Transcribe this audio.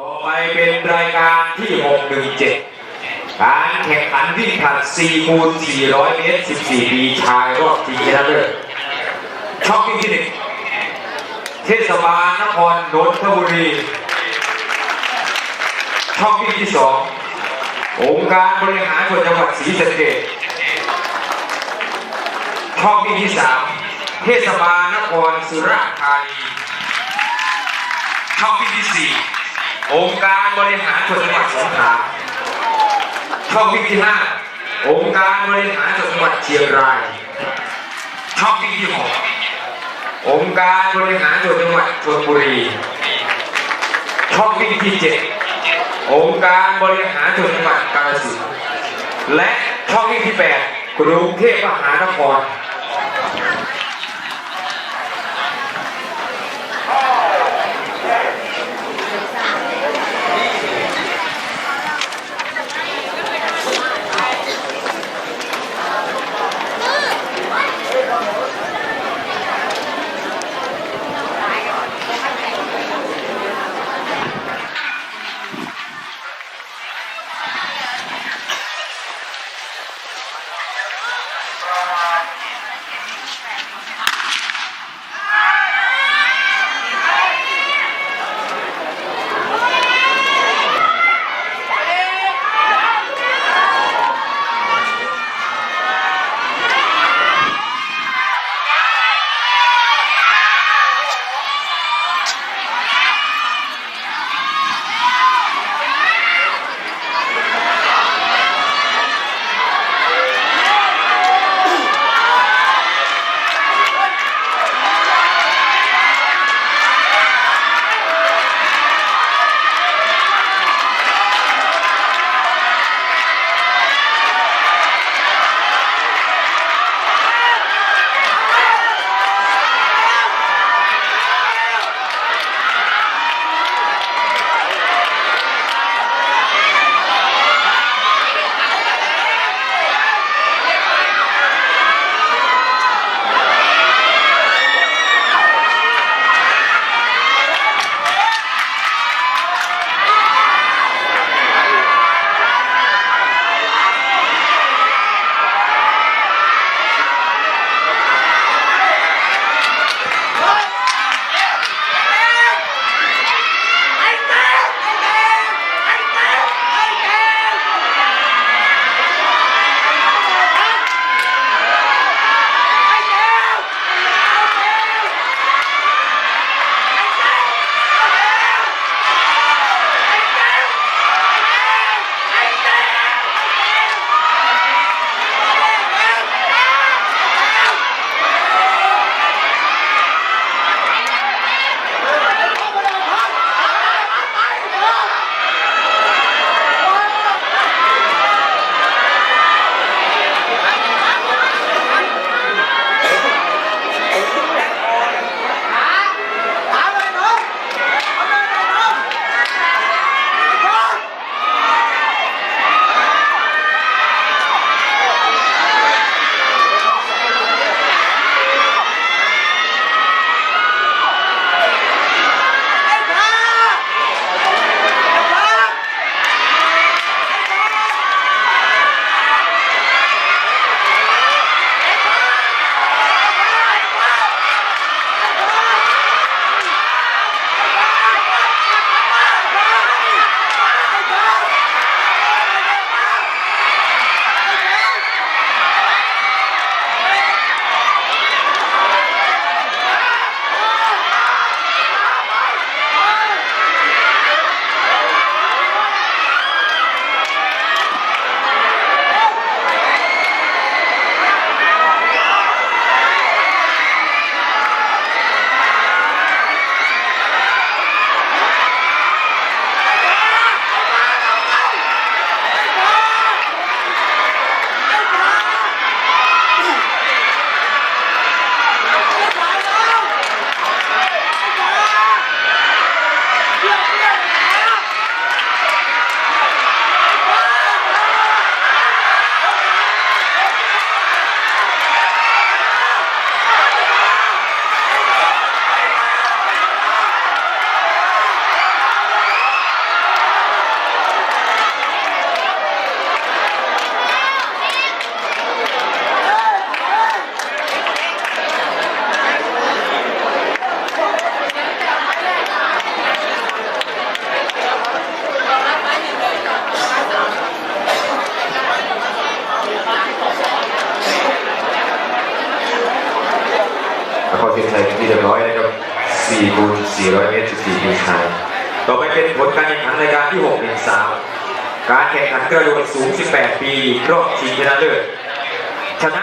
ต่อไปเป็นรายการที่ 617 การแข่งขันวิ่งผลัด4คูณ400 เมตร 14 ปีชายรอบชิงชนะเลิศช่องวิ่งที่หนึ่งเทศบาลนครนนทบุรี ช่องวิ่งที่สององค์การบริหารส่วนจังหวัดศรีสะเกษช่องวิ่งที่สามเทศบาลนครสุราษฎร์ธานีช่องวิ่งที่สี่ องค์การบริหารส่วนจังหวัดสงขลาช่องที่ห้าองค์การบริหารส่วนจังหวัดเชียงรายช่องที่หกองค์การบริหารส่วนจังหวัดชลบุรีช่องวิ่งที่เจ็ดองค์การบริหารส่วนจังหวัดกาฬสินธุ์และช่องวิ่งที่แปดกรุงเทพมหานคร 4คูณ400 เมตร 14คูณชายต่อไปเป็นผลการแข่งขันรายการที่6 1 3 การแข่งขันกระโดดสูง 18 ปี รอบชิงชนะเลิศชนะ